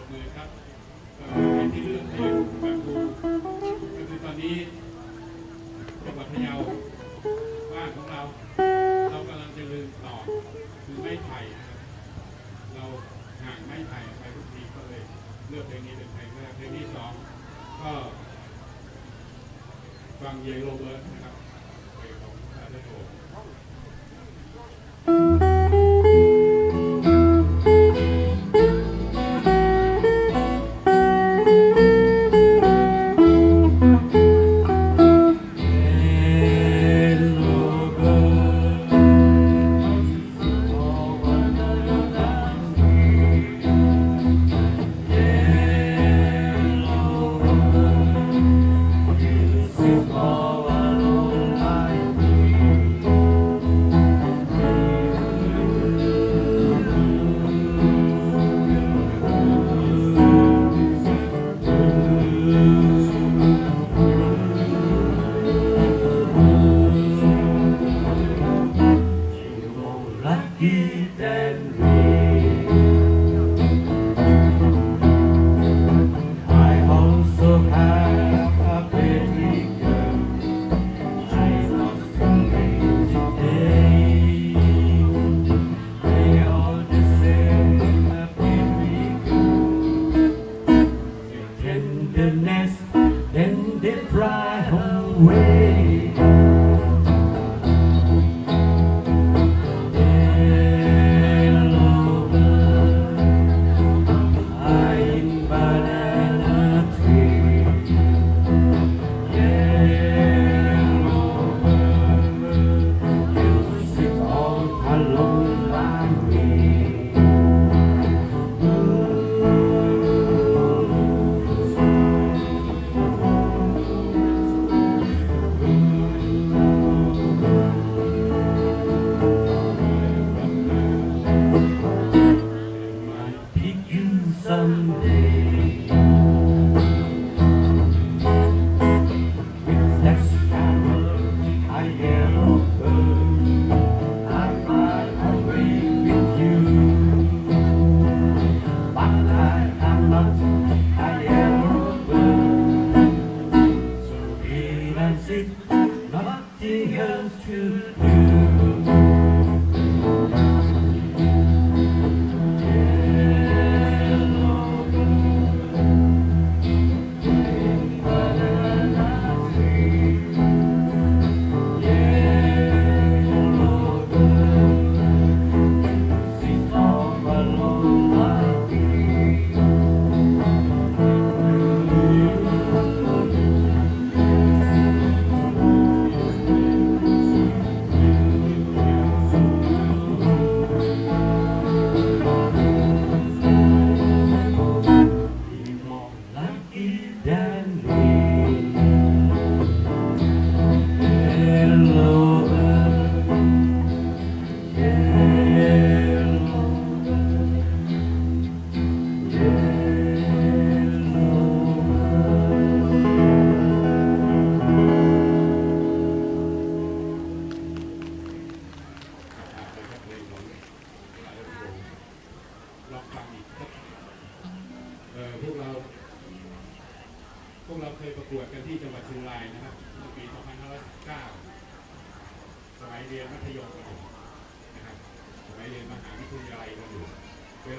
บทีมปรบมือครับก็เป็นที่เลือกเพลงบางคูก็คือตอนนี้จังหวัดพะเยาบ้านของเรา เรากำลังจะลืมต่อคือไม้ไผ่นะครับเราห่างไม้ไผ่ไปทุกทีก็เลยเลือกเพลงนี้เป็นเพลงแรกเพลงที่สองก็ฟังเยโรเบิร์ตนะครับเพลงของอาร์ตโต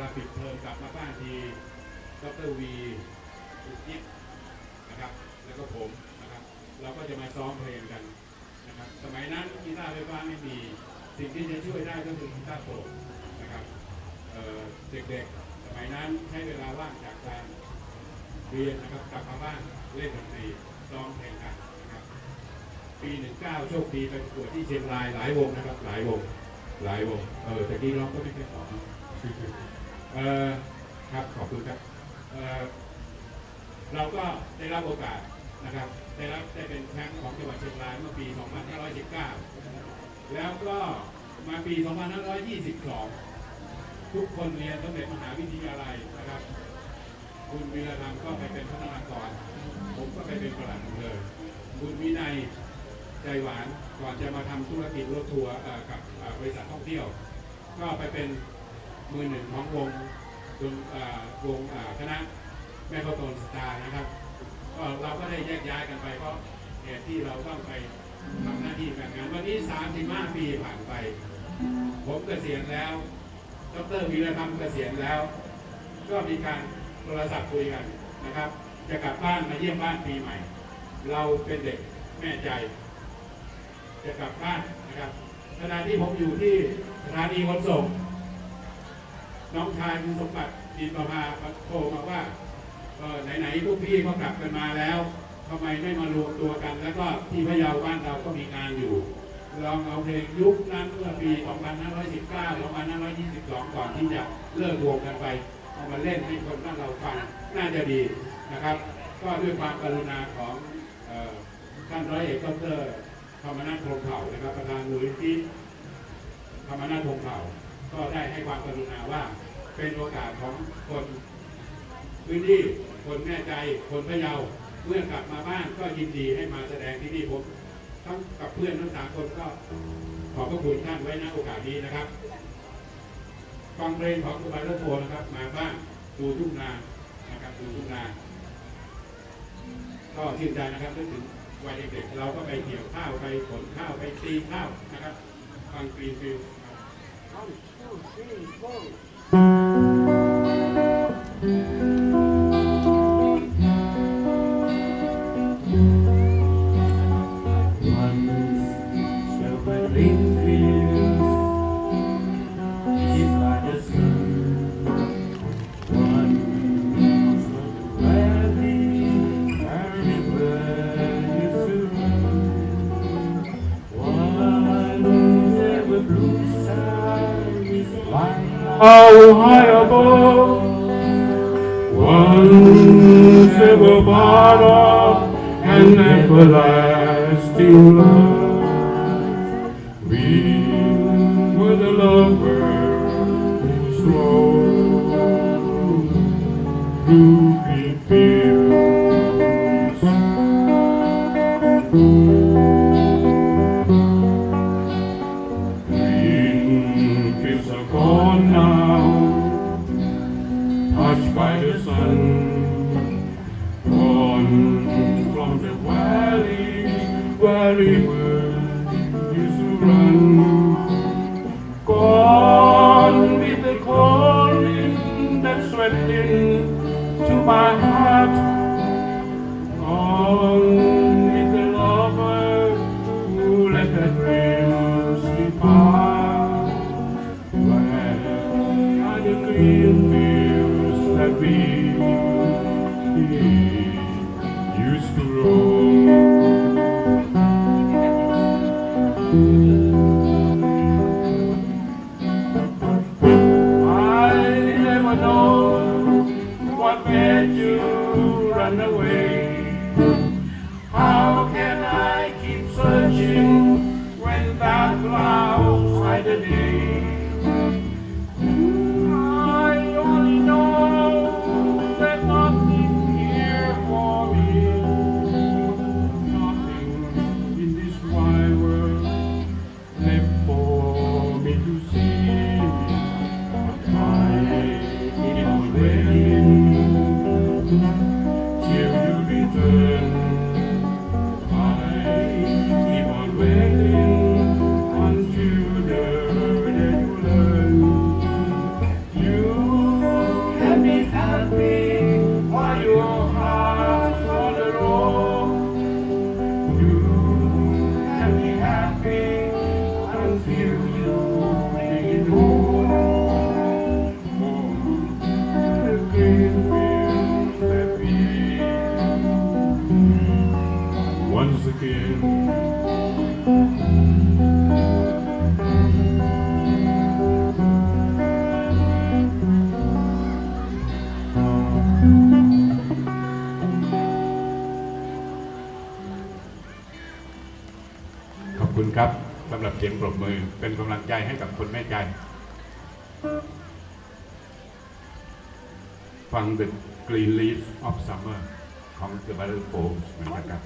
ลาปิดเทอมกลับมาบ้านทีดรวีอุจิตนะครับ แล้วก็ผมนะครับ เราก็จะมาซ้อมเพลงกันนะครับ สมัยนั้นกีตาร์ไฟฟ้าไม่มี สิ่งที่จะช่วยได้ก็คือกีตาร์โปร่งนะครับเเด็กๆ สมัยนั้นใช้เวลาว่างจากการเรียนนะครับกลับมาบ้านเล่นดนตรีซ้อมเพลงกันนะครับ ปีหนึ่งเก้าโชคดีไปประกวดที่เชียงรายหลายวงนะครับ หลายวง หลายวง เออแต่กี้ร้องก็ไม่ค่อยขอ เออครับขอบคุณครับเออเราก็ได้รับโอกาสนะครับได้รับได้เป็นแชมป์ของจังหวัดเชียงรายเมื่อปี 2519 แล้วก็มาปี 2522 ทุกคนเรียนสมเด็จมหาวิทยาลัยนะครับ คุณวีรธรรมก็ไปเป็นพัฒนากร ผมก็ไปเป็นประหลัดเภอคุณวินัยใจหวานก่อนจะมาทำธุรกิจรถทัวร์กับบริษัทท่องเที่ยว ก็ไปเป็น มือหนึ่งของวงดนเอ่อวงคณะแม่ข้าวต้นสตาร์นะครับก็เราก็ได้แยกย้ายกันไปเพราะเหตุที่เราต้องไปทำหน้าที่การงานวันนี้35ปีผ่านไป ผมเกษียณแล้วดรวีรธรรมเกษียณแล้ว ก็มีการโทรศัพท์คุยกันนะครับ จะกลับบ้านมาเยี่ยมบ้านปีใหม่ เราเป็นเด็กแม่ใจ จะกลับบ้านนะครับขณะที่ผมอยู่ที่สถานีขนส่ง น้องชายคุณสมบัติดินประภาโทรมาว่าเออไหนๆพวกพี่ก็กลับกันมาแล้วทำไมไม่มารวมตัวกัน แล้วก็ที่พะเยาบ้านเราก็มีงานอยู่ ลองเอาเพลงยุคนั้นเมื่อปี 2519 2522 ก่อนที่จะเลิกวงกันไป เอามาเล่นให้คนบ้านเราฟังน่าจะดีนะครับ ก็ด้วยความกรุณาของท่านร้อยเอกดรธรรมนัฐพรหมเผ่านะครับประธานมูลนิธิธรรมนัฐพรหมเผ่า ก็ได้ให้ความกรุณาว่าเป็นโอกาสของคนพื้นที่คนแม่ใจคนพะเยาเมื่อกลับมาบ้านก็ยินดีให้มาแสดงที่นี่ผมทั้งกับเพื่อนทั้งสามคนก็ขอบพระคุณท่านไว้ณโอกาสนี้นะครับฟังเพลงของคุณบาร์โฟนะครับ มาบ้างดูทุ่งนานะครับดูทุ่งนาก็ชื่นใจนะครับนึกถึงวัยเด็กๆเราก็ไปเกี่ยวข้าวไปขนข้าวไปตีข้าวนะครับ ฟังกรีนฟิล three, four. How high above. Once ever part of an everlasting love. We were the lovers, slow through ขอบคุณครับสำหรับเสียงปรบมือเป็นกำลังใจให้กับคนแม่ใจ ฟัง The Green Leaf of Summer ของ The Battle Poems นะครับ